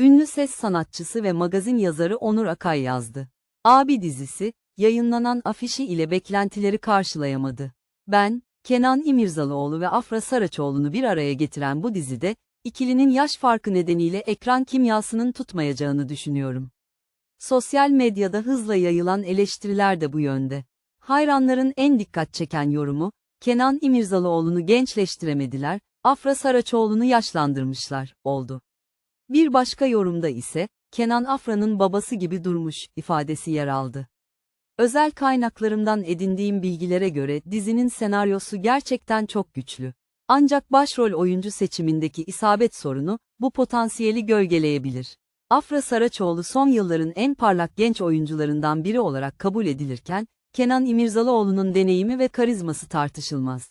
Ünlü ses sanatçısı ve magazin yazarı Onur Akay yazdı. Abi dizisi, yayınlanan afişi ile beklentileri karşılayamadı. Ben, Kenan İmirzalıoğlu ve Afra Saraçoğlu'nu bir araya getiren bu dizide, ikilinin yaş farkı nedeniyle ekran kimyasının tutmayacağını düşünüyorum. Sosyal medyada hızla yayılan eleştiriler de bu yönde. Hayranların en dikkat çeken yorumu, Kenan İmirzalıoğlu'nu gençleştiremediler, Afra Saraçoğlu'nu yaşlandırmışlar, oldu. Bir başka yorumda ise, Kenan Afra'nın babası gibi durmuş, ifadesi yer aldı. Özel kaynaklarımdan edindiğim bilgilere göre dizinin senaryosu gerçekten çok güçlü. Ancak başrol oyuncu seçimindeki isabet sorunu, bu potansiyeli gölgeleyebilir. Afra Saraçoğlu son yılların en parlak genç oyuncularından biri olarak kabul edilirken, Kenan İmirzalıoğlu'nun deneyimi ve karizması tartışılmaz.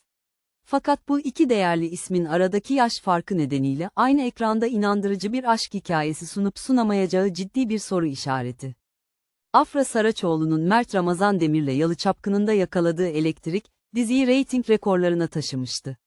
Fakat bu iki değerli ismin aradaki yaş farkı nedeniyle aynı ekranda inandırıcı bir aşk hikayesi sunup sunamayacağı ciddi bir soru işareti. Afra Saraçoğlu'nun Mert Ramazan Demir'le Yalı Çapkını'nda yakaladığı elektrik, diziyi reyting rekorlarına taşımıştı.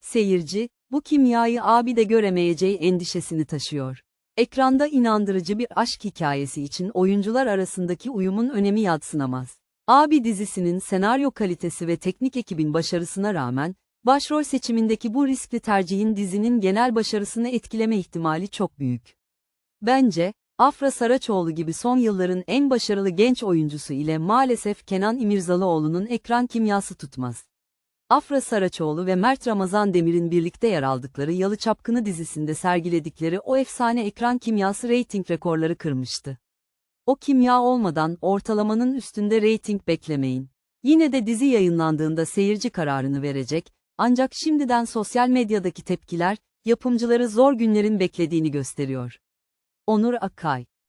Seyirci, bu kimyayı abi de göremeyeceği endişesini taşıyor. Ekranda inandırıcı bir aşk hikayesi için oyuncular arasındaki uyumun önemi yadsınamaz. Abi dizisinin senaryo kalitesi ve teknik ekibin başarısına rağmen, başrol seçimindeki bu riskli tercihin dizinin genel başarısını etkileme ihtimali çok büyük. Bence, Afra Saraçoğlu gibi son yılların en başarılı genç oyuncusu ile maalesef Kenan İmirzalıoğlu'nun ekran kimyası tutmaz. Afra Saraçoğlu ve Mert Ramazan Demir'in birlikte yer aldıkları Yalı Çapkını dizisinde sergiledikleri o efsane ekran kimyası reyting rekorları kırmıştı. O kimya olmadan ortalamanın üstünde reyting beklemeyin. Yine de dizi yayınlandığında seyirci kararını verecek, ancak şimdiden sosyal medyadaki tepkiler, yapımcıları zor günlerin beklediğini gösteriyor. Onur Akkay